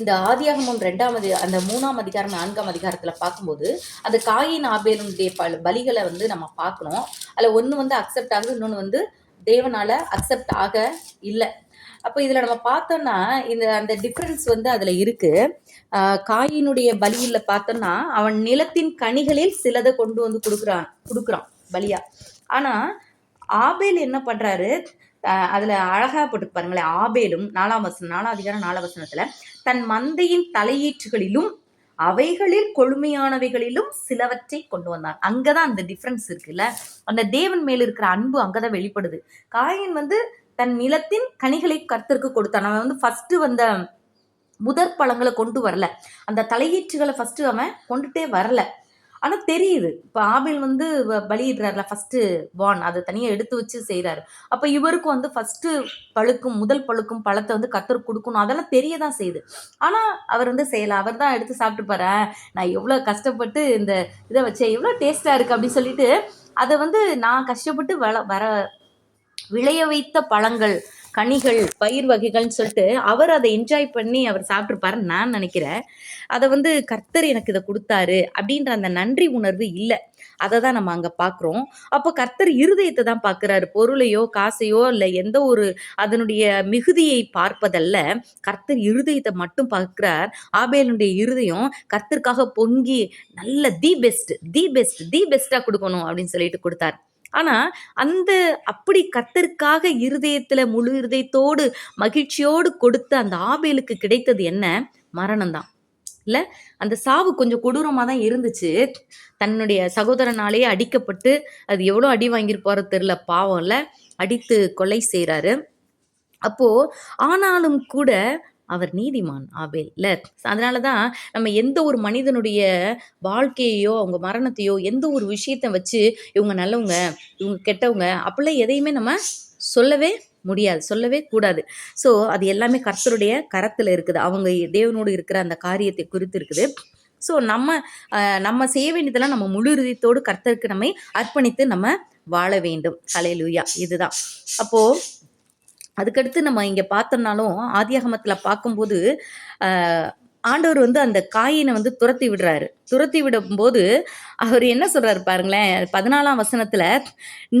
இந்த ஆதியாகமம் ரெண்டாவது அந்த மூணாம் அதிகாரம் நான்காம் அதிகாரத்தில் பார்க்கும்போது அந்த காயின் ஆபேலுடைய ப பலிகளை வந்து நம்ம பார்க்கணும். அதில் ஒன்று வந்து அக்செப்ட் ஆகுது இன்னொன்று வந்து தேவனால் அக்செப்ட் ஆக இல்லை. அப்போ இதில் நம்ம பார்த்தோம்னா இந்த அந்த டிஃப்ரென்ஸ் வந்து அதில் இருக்குது காயினுடைய பலியில் பார்த்தோம்னா அவன் நிலத்தின் கனிகளில் சிலதை கொண்டு வந்து கொடுக்குறான் கொடுக்குறான் பலியா. ஆனால் ஆபேல் என்ன பண்ணுறாரு அதில் அழகாக போட்டு பாருங்களேன் ஆபேலும் நாலாம் வசனம் நாலாம் அதிகாரம் நாலாம் வசனத்தில் தன் மந்தையின் தலையீற்றுகளிலும் அவைகளில் கொழுமையானவைகளிலும் சிலவற்றை கொண்டு வந்தான். அங்கதான் அந்த டிஃப்ரென்ஸ் இருக்குல்ல? அந்த தேவன் மேல் இருக்கிற அன்பு அங்கதான் வெளிப்படுது. காயின் வந்து தன் நிலத்தின் கனிகளை கர்த்தருக்கு கொடுத்தான். அவன் வந்து ஃபர்ஸ்ட் வந்த முதற் பழங்களை கொண்டு வரல. அந்த தலையீற்றுகளை ஃபர்ஸ்ட் அவன் கொண்டுட்டே வரல. ஆனால் தெரியுது. இப்போ ஆபில் வந்து வ- பலியிடுறாருல ஃபஸ்ட்டு பான் அதை தனியாக எடுத்து வச்சு செய்கிறாரு அப்போ இவருக்கும் வந்து ஃபஸ்ட்டு பழுக்கும் முதல் பழுக்கும் பழத்தை வந்து கத்தர் கொடுக்கணும். அதெல்லாம் தெரிய தான் செய்யுது. ஆனால் அவர் வந்து செய்யலை. அவர் தான் எடுத்து சாப்பிட்டுப்பாரு நான் எவ்வளோ கஷ்டப்பட்டு இந்த இதை வச்சேன் எவ்வளோ டேஸ்ட்டாக இருக்குது அப்படின்னு சொல்லிட்டு அதை வந்து நான் கஷ்டப்பட்டு வள வர விளைய வைத்த பழங்கள் கனிகள் பயிர் வகைகள்னு சொல்லிட்டு அவர் அதை என்ஜாய் பண்ணி அவர் சாப்பிட்ருப்பாருன்னு நான் நினைக்கிறேன். அதை வந்து கர்த்தர் எனக்கு இதை கொடுத்தாரு அப்படின்ற அந்த நன்றி உணர்வு இல்லை. அதை தான் நம்ம அங்கே பார்க்குறோம். அப்போ கர்த்தர் இருதயத்தை தான் பார்க்குறாரு. பொருளையோ காசையோ இல்லை எந்த ஒரு அதனுடைய மிகுதியை பார்ப்பதல்ல. கர்த்தர் இருதயத்தை மட்டும் பார்க்குறார். ஆபேலுடைய இருதயம் கர்த்தருக்காக பொங்கி நல்ல தி பெஸ்ட் தி பெஸ்ட் தி பெஸ்ட்டாக கொடுக்கணும் அப்படின்னு சொல்லிட்டு கொடுத்தார். ஆனால் அந்த அப்படி கத்தருக்காக இருதயத்தில் முழு இருதயத்தோடு மகிழ்ச்சியோடு கொடுத்த அந்த ஆபேலுக்கு கிடைத்தது என்ன? மரணம்தான். இல்லை அந்த சாவு கொஞ்சம் கொடூரமாக தான் இருந்துச்சு. தன்னுடைய சகோதரனாலேயே அடிக்கப்பட்டு அது எவ்வளோ அடி வாங்கியிருப்பாரோ தெரில பாவம்ல அடித்து கொலை செய்கிறாரு அப்போது ஆனாலும் கூட அவர் நீதிமான் ஆபேல். இல்லை அதனால தான் நம்ம எந்த ஒரு மனிதனுடைய வாழ்க்கையையோ அவங்க மரணத்தையோ எந்த ஒரு விஷயத்தை வச்சு இவங்க நல்லவங்க இவங்க கெட்டவங்க அப்படிலாம் எதையுமே நம்ம சொல்லவே முடியாது சொல்லவே கூடாது. ஸோ அது எல்லாமே கர்த்தருடைய கரத்தில் இருக்குது. அவங்க தேவனோடு இருக்கிற அந்த காரியத்தை குறித்து இருக்குது. ஸோ நம்ம நம்ம செய்ய வேண்டியதெல்லாம் நம்ம முழு இறுதியத்தோடு கர்த்தருக்கு நம்மை அர்ப்பணித்து நம்ம வாழ வேண்டும். கலையிலூயா இதுதான். அப்போது அதுக்கடுத்து நம்ம இங்கே பார்த்தோம்னாலும் ஆதியாகமத்தில் பார்க்கும்போது ஆண்டவர் வந்து அந்த காயினை வந்து துரத்தி விடுறாரு. துரத்தி விடும்போது அவர் என்ன சொல்றாரு பாருங்களேன் பதினாலாம் வசனத்துல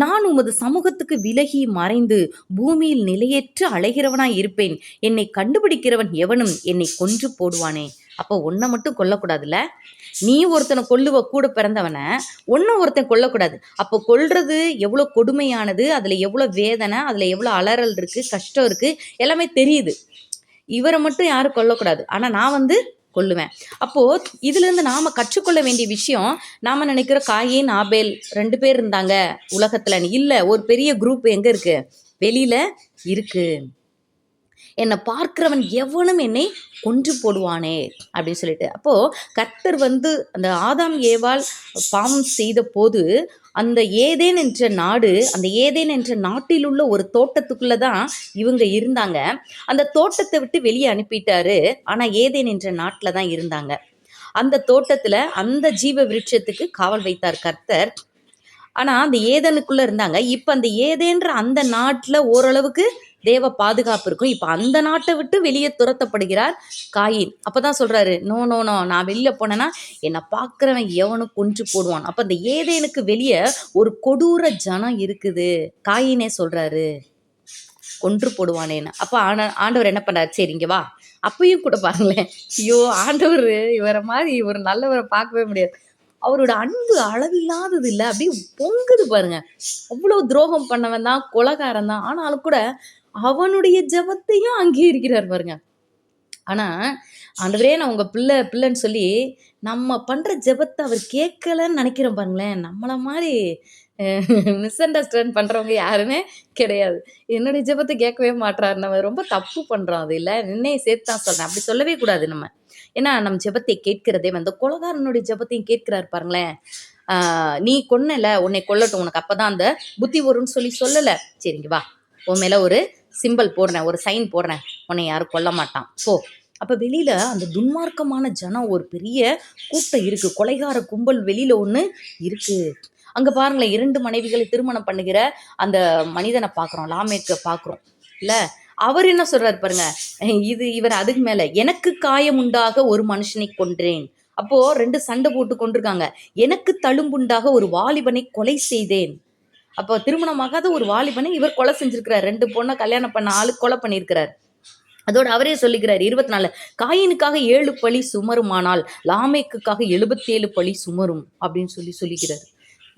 நான் உமது சமூகத்துக்கு விலகி மறைந்து பூமியில் நிலையற்று அலைகிறவனாய் இருப்பேன். என்னை கண்டுபிடிக்கிறவன் எவனும் என்னை கொன்று போடுவானே. அப்போ ஒன்றை மட்டும் கொல்லக்கூடாதுல்ல? நீ ஒருத்தனை கொல்லுவ கூட பிறந்தவனை ஒன்றும் ஒருத்தன் கொல்லக்கூடாது. அப்போ கொல்றது எவ்வளோ கொடுமையானது அதில் எவ்வளோ வேதனை அதில் எவ்வளோ அலறல் இருக்குது கஷ்டம் இருக்குது எல்லாமே தெரியுது. இவரை மட்டும் யாரும் கொல்லக்கூடாது. ஆனால் நான் வந்து கொல்லுவேன். அப்போது இதுலேருந்து நாம் கற்றுக்கொள்ள வேண்டிய விஷயம் நாம் நினைக்கிற காயின் ஆபேல் ரெண்டு பேர் இருந்தாங்க உலகத்தில். இல்லை ஒரு பெரிய குரூப் எங்கே இருக்குது வெளியில் இருக்குது என்னை பார்க்கிறவன் எவனும் என்னை கொன்று போடுவானே அப்படின்னு சொல்லிட்டு. அப்போது கர்த்தர் வந்து அந்த ஆதாம் ஏவால் பாவம் செய்த போது அந்த ஏதேன் என்ற நாடு அந்த ஏதேன் என்ற நாட்டில் உள்ள ஒரு தோட்டத்துக்குள்ளே தான் இவங்க இருந்தாங்க. அந்த தோட்டத்தை விட்டு வெளியே அனுப்பிட்டாரு. ஆனால் ஏதேன் என்ற நாட்டில் தான் இருந்தாங்க. அந்த தோட்டத்தில் அந்த ஜீவ விருட்சத்துக்கு காவல் வைத்தார் கர்த்தர். ஆனால் அந்த ஏதனுக்குள்ளே இருந்தாங்க. இப்போ அந்த ஏதேன்ற அந்த நாட்டில் ஓரளவுக்கு தேவ பாதுகாப்பு இருக்கும். இப்போ அந்த நாட்டை விட்டு வெளியே துரத்தப்படுகிறார் காயின். அப்போ தான் சொல்கிறாரு நோ நோ நோ நான் வெளியில் போனேன்னா என்னை பார்க்குறவன் எவனும் கொன்று போடுவான். அப்போ அந்த ஏதேனுக்கு வெளியே ஒரு கொடூர ஜனம் இருக்குது. காயினே சொல்கிறாரு கொன்று போடுவானேன்னு. அப்போ ஆன ஆண்டவர் என்ன பண்ணார் சரி இங்கே வா. அப்பயும் கூட பாருங்களேன் ஐயோ ஆண்டவர் இவரை மாதிரி இவர் நல்லவரை பார்க்கவே முடியாது. அவரோட அன்பு அளவில்லாதது இல்லை. அப்படியே பொங்குது பாருங்க. அவ்வளோ துரோகம் பண்ணவன் தான் கொலகாரன் தான். ஆனாலும் கூட அவனுடைய ஜெபத்தையும் அங்கீகரிக்கிறார் பாருங்க. ஆனால் ஆண்டவரே நான் உங்கள் பிள்ளை பிள்ளைன்னு சொல்லி நம்ம பண்ணுற ஜெபத்தை அவர் கேட்கலன்னு நினைக்கிறோம் பாருங்களேன். நம்மளை மாதிரி மிஸ் அண்டர்ஸ்டாண்ட் பண்ணுறவங்க யாருமே கிடையாது. என்னுடைய ஜெபத்தை கேட்கவே மாட்றாரு. நம்ம ரொம்ப தப்பு பண்ணுறோம் அது இல்லை. நின்னே சேர்த்து தான் சொல்கிறேன் அப்படி சொல்லவே கூடாது நம்ம. ஏன்னா நம்ம ஜெபத்தை கேட்கிறதே வந்து கொலகாரனுடைய ஜெபத்தையும் கேட்கிறாரு பாருங்களேன். நீ கொன்னல உன்னை கொல்லட்டும். உனக்கு அப்பதான் அந்த புத்தி வரும்னு சொல்லி சொல்லலை. சரிங்க வா. உன் மேலே ஒரு சிம்பல் போடுறேன் ஒரு சைன் போடுறேன். உன்னை யாரும் கொல்ல மாட்டான். போ. அப்போ வெளியில் அந்த துன்மார்க்கமான ஜனம் ஒரு பெரிய கூட்டம் இருக்குது கொலைகார கும்பல் வெளியில் ஒன்று இருக்குது அங்கே பாருங்களேன் இரண்டு மனைவிகளை திருமணம் பண்ணுகிற அந்த மனிதனை பார்க்குறோம் லாமேக்கை பார்க்குறோம் இல்லை? அவர் என்ன சொல்றாரு பாருங்க இது இவர் அதுக்கு மேல எனக்கு காயம் உண்டாக ஒரு மனுஷனை கொன்றேன். அப்போ ரெண்டு சண்டை போட்டு கொண்டிருக்காங்க. எனக்கு தழும்புண்டாக ஒரு வாலிபனை கொலை செய்தேன். அப்போ திருமணமாகாத ஒரு வாலிபனை இவர் கொலை செஞ்சிருக்கிறார். ரெண்டு பொண்ணை கல்யாணம் பண்ண ஆளு கொலை பண்ணியிருக்கிறார். அதோட அவரே சொல்லுகிறார் இருபத்தி நாலு காயினுக்காக ஏழு பழி சுமருமானால் லாமேக்குக்காக எழுபத்தேழு பழி சுமரும் அப்படின்னு சொல்லி சொல்லிக்கிறார்.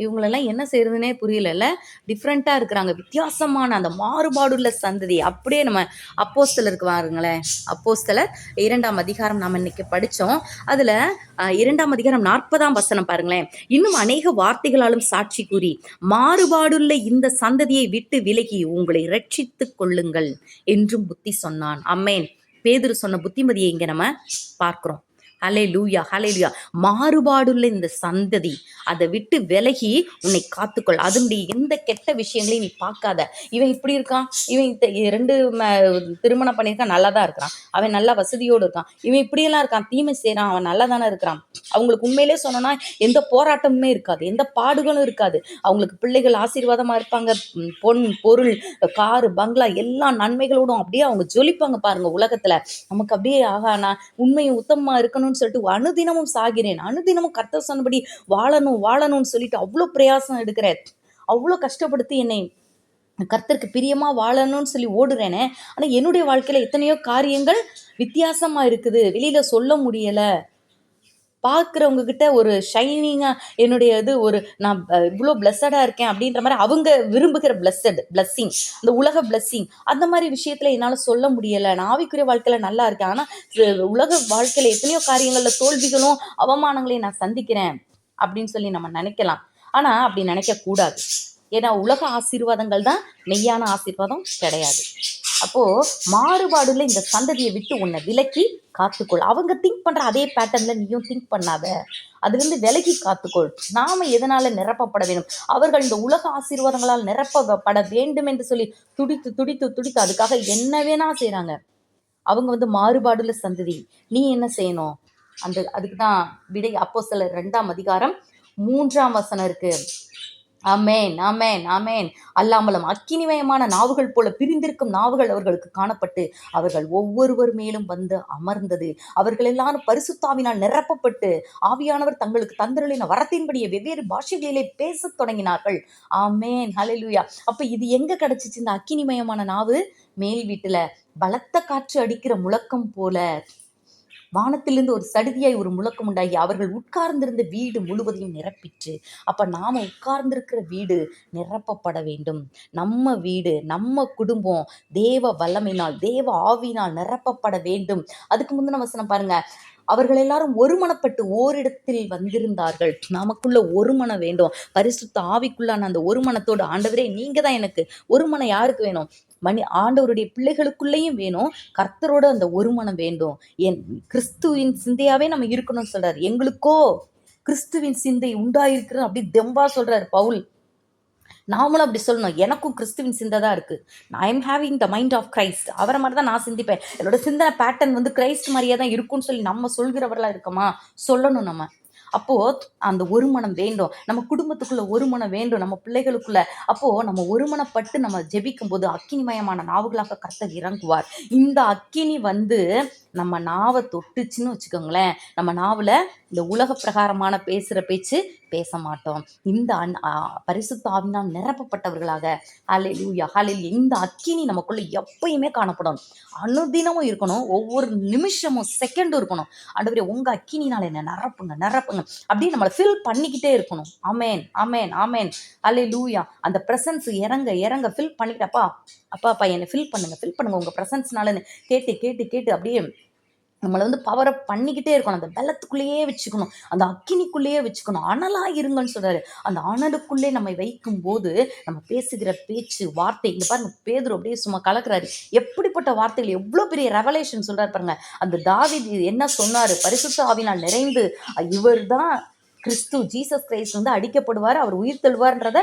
இவங்களெல்லாம் என்ன செய்யறதுனே புரியலல்ல. டிஃப்ரெண்ட்டாக இருக்கிறாங்க. வித்தியாசமான அந்த மாறுபாடுள்ள சந்ததி. அப்படியே நம்ம அப்போஸ்தலருக்கு பாருங்களேன் அப்போஸ்தலர் இரண்டாம் அதிகாரம் நாம் இன்னைக்கு படித்தோம் அதில் இரண்டாம் அதிகாரம் நாற்பதாம் வசனம் பாருங்களேன். இன்னும் அநேக வார்த்தைகளாலும் சாட்சி கூறி மாறுபாடுள்ள இந்த சந்ததியை விட்டு விலகி உங்களை ரட்சித்து கொள்ளுங்கள் என்றும் புத்தி சொன்னான். அம்மேன். பேதுரு சொன்ன புத்திமதியை இங்கே நம்ம பார்க்குறோம். ஹலே லூயா ஹலே லூயா மாறுபாடுள்ள இந்த சந்ததி அதை விட்டு விலகி உன்னை காத்துக்கொள். அதனுடைய எந்த கெட்ட விஷயங்களையும் நீ பார்க்காத. இவன் இப்படி இருக்கான் இவன் ரெண்டு ம- திருமணம் பண்ணியிருக்கான் நல்லா தான் இருக்கிறான். அவன் நல்லா வசதியோடு இருக்கான். இவன் இப்படியெல்லாம் இருக்கான் தீமை செய்கிறான் அவன் நல்லா தானே இருக்கிறான். அவங்களுக்கு உண்மையிலே சொன்னோன்னா எந்த போராட்டமுமே இருக்காது எந்த பாடுகளும் இருக்காது. அவங்களுக்கு பிள்ளைகள் ஆசீர்வாதமாக இருப்பாங்க பொன் பொருள் காரு பங்களா எல்லா நன்மைகளோடும் அப்படியே அவங்க ஜொலிப்பாங்க பாருங்க உலகத்தில். நமக்கு அப்படியே ஆகா நான் உண்மையும் இருக்கணும். இருக்கணும்னு சொல்லிட்டு அனுதினமும் சாகிறேன். அனுதினமும் கர்த்தர் சொன்னபடி வாழணும் வாழணும்னு சொல்லிட்டு அவ்வளோ பிரயாசம் எடுக்கிறேன். அவ்வளோ கஷ்டப்படுத்தி என்னை கர்த்தருக்கு பிரியமா வாழணும்னு சொல்லி ஓடுறேனே. ஆனால் என்னுடைய வாழ்க்கையில எத்தனையோ காரியங்கள் வித்தியாசமா இருக்குது. வெளியில சொல்ல முடியலை. பார்க்குறவங்க கிட்ட ஒரு ஷைனிங்காக என்னுடைய இது ஒரு நான் இவ்வளோ பிளஸ்ஸடாக இருக்கேன் அப்படின்ற மாதிரி அவங்க விரும்புகிற பிளஸ்ஸட் பிளஸ்ஸிங் இந்த உலக பிளஸ்ஸிங் அந்த மாதிரி விஷயத்தில் என்னால் சொல்ல முடியலை. நான் ஆவிக்குரிய வாழ்க்கையில் நல்லா இருக்கேன். ஆனால் உலக வாழ்க்கையில் எத்தனையோ காரியங்களில் தோல்விகளும் அவமானங்களையும் நான் சந்திக்கிறேன் அப்படின்னு சொல்லி நம்ம நினைக்கலாம். ஆனால் அப்படி நினைக்கக்கூடாது. ஏன்னா உலக ஆசீர்வாதங்கள் தான் மெய்யான ஆசீர்வாதம் கிடையாது. அப்போ மாறுபாடுல இந்த சந்ததியை விட்டு உன்னை விலக்கி காத்துக்கொள். அவங்க திங்க் பண்ற அதே பேட்டர்ன்ல நீயும் திங்க் பண்ணாத. அதிலிருந்து விலகி காத்துக்கொள். நாம எதனால நிரப்பப்பட வேண்டும்? அவர்கள் இந்த உலக ஆசீர்வாதங்களால் நிரப்பப்பட வேண்டும் என்று சொல்லி துடித்து துடித்து துடித்து அதுக்காக என்ன வேணா செய்கிறாங்க அவங்க வந்து மாறுபாடுல சந்ததி. நீ என்ன செய்யணும்? அந்த அதுக்கு தான் விடை அப்போ சில ரெண்டாம் அதிகாரம் மூன்றாம் வசனம் இருக்கு. அமேன் அமேன் அமேன் அல்லாமலும் அக்கினிமயமான நாவுகள் போல பிரிந்திருக்கும் நாவுகள் அவர்களுக்கு காணப்பட்டு அவர்கள் ஒவ்வொருவர் மேலும் வந்து அமர்ந்தது. அவர்கள் எல்லாரும் பரிசுத்தாவினால் நிரப்பப்பட்டு ஆவியானவர் தங்களுக்கு தந்திரலின வரத்தின்படியே வெவ்வேறு பாஷைகளிலே பேசத் தொடங்கினார்கள். ஆமேன் ஹலெலுயா அப்ப இது எங்க கிடைச்சிச்சு? இந்த அக்கினிமயமான நாவு? மேல் வீட்டுல. பலத்த காற்று அடிக்கிற முழக்கம் போல. வானத்திலிருந்து ஒரு சடுதியாய் ஒரு முழக்கம் உண்டாகி அவர்கள் உட்கார்ந்திருந்த வீடு முழுவதையும் நிரப்பிற்று. அப்ப நாம உட்கார்ந்திருக்கிற வீடு நிரப்பப்பட வேண்டும். நம்ம வீடு நம்ம குடும்பம் தேவ வல்லமையினால் தேவ ஆவியினால் நிரப்பப்பட வேண்டும். அதுக்கு முந்தின வசனம் பாருங்க. அவர்கள் எல்லாரும் ஒருமனப்பட்டு ஓரிடத்தில் வந்திருந்தார்கள். நமக்குள்ள ஒரு வேண்டும். பரிசுத்த ஆவிக்குள்ளான அந்த ஒரு மனத்தோடு ஆண்டவரே நீங்க தான் எனக்கு ஒரு யாருக்கு வேணும்? மணி ஆண்டவருடைய பிள்ளைகளுக்குள்ளேயும் வேணும். கர்த்தரோட அந்த ஒரு மனம் வேண்டும். என் கிறிஸ்துவின் சிந்தையாவே நம்ம இருக்கணும்னு சொல்றாரு. எங்களுக்கோ கிறிஸ்துவின் சிந்தை உண்டாயிருக்கிறோம் அப்படி தெம்பா சொல்றாரு பவுல். நாமளும் அப்படி சொல்லணும். எனக்கும் கிறிஸ்துவின் சிந்தை தான் இருக்கு. I am having the mind of Christ அவரை மாதிரி தான் நான் சிந்திப்பேன். என்னோட சிந்தனை பேட்டர்ன் வந்து கிரைஸ்ட் மாதிரியே தான் இருக்கும்னு சொல்லி நம்ம சொல்கிறவர்களா இருக்கோமா? சொல்லணும் நம்ம. அப்போ அந்த ஒரு மனம் வேண்டும். நம்ம குடும்பத்துக்குள்ள ஒரு மனம் வேண்டும். நம்ம பிள்ளைகளுக்குள்ள. அப்போ நம்ம ஒருமனப்பட்டு நம்ம ஜெபிக்கும் போது அக்கினிமயமான நாவுகளாக கர்த்தர் இறங்குவார். இந்த அக்கினி வந்து நம்ம நாவை தொட்டுச்சுன்னு வச்சுக்கோங்களேன். நம்ம நாவில் இந்த உலக பிரகாரமான பேசுகிற பேச்சு பேச மாட்டோம். இந்த அன்- ஆ, பரிசுத்த ஆவினால் நிரப்பப்பட்டவர்களாக ஹalleluya ஹாலில் இந்த அக்கினி நமக்குள்ள எப்பயுமே காணப்படும். அனுதினமும் இருக்கணும். ஒவ்வொரு நிமிஷமும் செகண்டும் இருக்கணும். ஆண்டவரே உங்கள் அக்கினினால் என்ன நிரப்புங்க நிரப்புங்க. அப்படியே நம்மளை ஃபில் பண்ணிக்கிட்டே இருக்கணும். ஆமேன் ஆமேன் ஆமேன் லூயா அந்த ப்ரெசன்ஸ் இறங்க இறங்க ஃபில் பண்ணிக்கிட்டப்பா அப்பா அப்பா என்னை ஃபில் பண்ணுங்க ஃபில் பண்ணுங்க. உங்க பிரசன்ஸ்னாலன்னு கேட்டு கேட்டு கேட்டு அப்படியே நம்மளை வந்து பவர் அப் பண்ணிக்கிட்டே இருக்கணும். அந்த வெள்ளத்துக்குள்ளேயே வச்சுக்கணும். அந்த அக்கினிக்குள்ளேயே வச்சுக்கணும். அனலா இருங்கன்னு சொல்றாரு. அந்த அனலுக்குள்ளே நம்மை வைக்கும் போது நம்ம பேசுகிற பேச்சு வார்த்தை இங்க பாருங்க பேதர் அப்படியே சும்மா கலக்குறாரு. எப்படிப்பட்ட வார்த்தைகள் எவ்வளவு பெரிய ரெவலேஷன் சொல்றாரு பாருங்க. அந்த தாவி என்ன சொன்னாரு? பரிசுத்த ஆவினால் நிறைந்து இவர் தான் கிறிஸ்து ஜீசஸ் கிரைஸ்ட் வந்து அடிக்கப்படுவார் அவர் உயிர் தெழுவார்ன்றத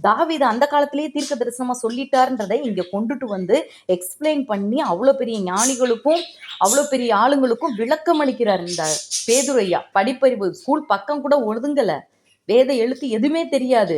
தாவித அந்த காலத்திலேயே தீர்க்க தரிசனமா சொல்லிட்டாருன்றதை இங்க கொண்டுட்டு வந்து எக்ஸ்பிளைன் பண்ணி அவ்வளோ பெரிய ஞானிகளுக்கும் அவ்வளோ பெரிய ஆளுங்களுக்கும் விளக்கம் அளிக்கிறார் இந்த பேதுரையா படிப்பறிவு ஸ்கூல் பக்கம் கூட ஒழுதுங்கல வேத எழுத்து எதுவுமே தெரியாது.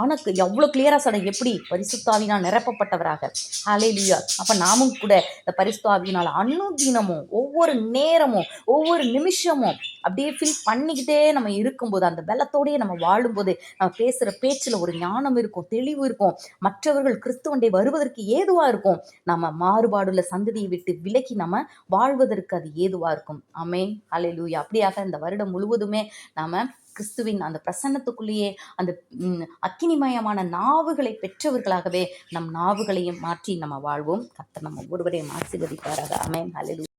ஆனால் எவ்வளோ கிளியராக சொன்ன எப்படி? பரிசுத்தாவினால் நிரப்பப்பட்டவராக. ஹலே லியா அப்போ நாமும் கூட இந்த பரிசுத்தாவினால் அனுதினமும் ஒவ்வொரு நேரமும் ஒவ்வொரு நிமிஷமும் அப்படியே ஃபீல் பண்ணிக்கிட்டே நம்ம இருக்கும்போது அந்த வெள்ளத்தோடையே நம்ம வாழும்போது நம்ம பேசுகிற பேச்சில் ஒரு ஞானம் இருக்கும் தெளிவு இருக்கும். மற்றவர்கள் கிறிஸ்துவண்டை வருவதற்கு ஏதுவாக இருக்கும்? நம்ம மாறுபாடுள்ள சந்ததியை விட்டு விலக்கி நம்ம வாழ்வதற்கு அது ஏதுவாக இருக்கும்? ஆமே ஹலே லூயா அப்படியாக இந்த வருடம் முழுவதுமே நாம் கிறிஸ்துவின் அந்த பிரசன்னத்துக்குள்ளேயே அந்த அக்கினிமயமான நாவுகளை பெற்றவர்களாகவே நம் நாவுகளையும் மாற்றி நம்ம வாழ்வோம். கத்த நம்ம ஒருவரையும் ஆசீர்வதிப்பாராக. ஆமென். ஹalleluya.